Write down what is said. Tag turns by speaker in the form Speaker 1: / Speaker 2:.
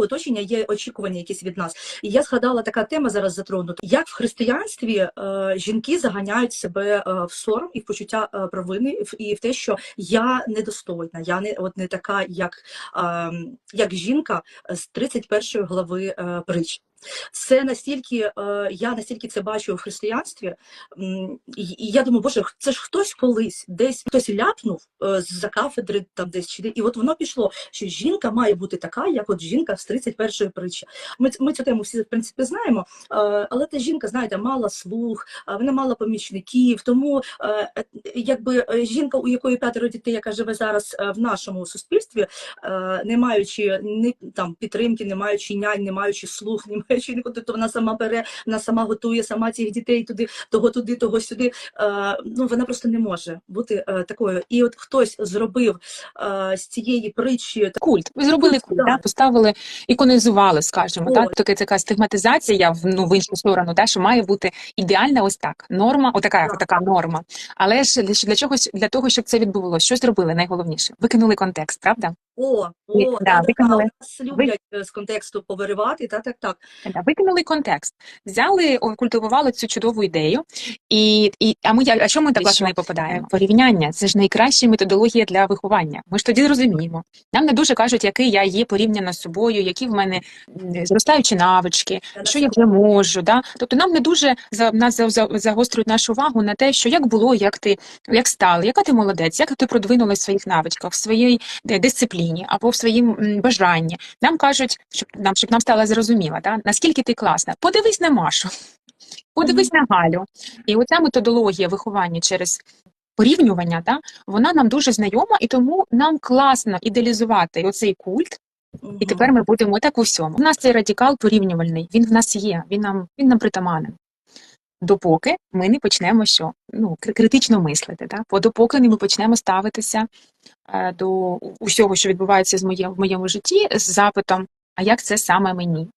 Speaker 1: оточення є очікування якісь від нас. І я згадала така тема зараз затронута. Як в християнстві е, жінки заганяють себе е, в сором і в почуття е, провини, і в- те, що я недостойна, я не от не така, як, е, як жінка з 31 глави е, притч. Це настільки е, я настільки це бачу в християнстві, і, я думаю, боже, це ж хтось колись десь хтось ляпнув е, з-за кафедри, там десь чи і от воно пішло, що жінка має бути така, як от жінка з 31-ї притчі. Ми, ми цю тему всі в принципі знаємо, е, але та жінка, знаєте, мала слух, вона мала помічників. Тому якби жінка, у якої п'ятеро дітей, яка живе зараз в нашому суспільстві, не маючи ні там підтримки, не маючи нянь, не маючи слух, не маючи нікуди, то вона сама бере, вона сама готує, сама цих дітей туди, того туди, того сюди. Е, ну вона просто не може бути е, такою. І от хтось зробив е, з цієї притчі
Speaker 2: Культ. Ви зробили
Speaker 1: Культ,
Speaker 2: культ,
Speaker 1: да.
Speaker 2: поставили, іконізували, скажімо,
Speaker 1: Ой.
Speaker 2: так? Таке така стигматизація в ну в іншу сторону, да? що має бути ідеальна ось так. Норма, отака,
Speaker 1: Так.
Speaker 2: така норма. Але ж для, для чогось для того, щоб це відбувалося, що зробили найголовніше? Викинули контекст, правда?
Speaker 1: О, о,
Speaker 2: да,
Speaker 1: да, да, нас люблять е, з контексту повиривати, так, так, так.
Speaker 2: Да, викинули контекст, взяли, культивували цю чудову ідею, і, і а ми а що ми так власне попадаємо? Порівняння це ж найкраща методологія для виховання. Ми ж тоді розуміємо. Нам не дуже кажуть, який я є порівняно з собою, які в мене зростаючі навички, що я вже можу. Да? Тобто нам не дуже за нас за, за, загострюють нашу увагу на те, що як було, як ти як стало, яка ти молодець, як ти продвинулась в своїх навичках, в своїй е, дисципліні або в своїм бажанні. Нам кажуть, щоб нам щоб нам стало зрозуміло, да? наскільки ти класна. Подивись на Машу, подивись на Галю. І оця методологія виховання через порівнювання, да, вона нам дуже знайома, і тому нам класно ідеалізувати оцей культ. І тепер ми будемо так у всьому. У нас цей радикал порівнювальний, він в нас є, він нам він нам притаманен. Допоки ми не почнемо що ну критично мислити, да? Бо допоки не ми почнемо ставитися е, до усього, що відбувається з моє, в моєму житті, з запитом, а як це саме мені?